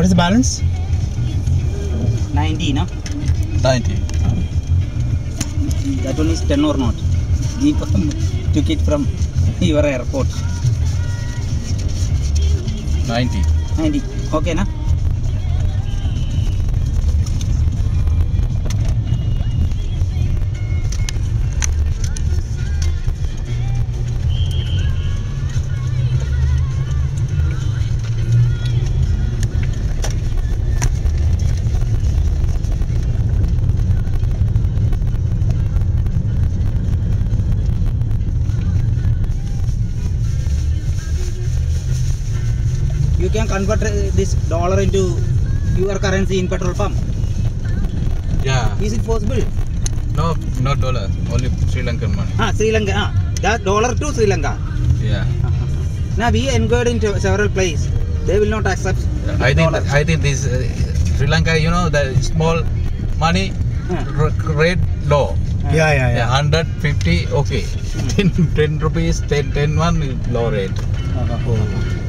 What is the balance? 90, no? 90. That one is 10 or not. We took it from your airport. 90. 90. Okay, na? You can convert uh, this dollar into your currency in petrol pump. Yeah. Is it possible? No, not dollar. Only Sri Lankan money. Ah, Sri Lanka. Ah, that dollar to Sri Lanka. Yeah. Now we inquired into several places. They will not accept. I think dollar. I think this uh, Sri Lanka, you know, the small money Ah, r- rate low. ah. Yeah, yeah, Yeah, yeah. 150, okay. 10, 10 rupees, 10, 10 one low rate. Oh, oh, oh.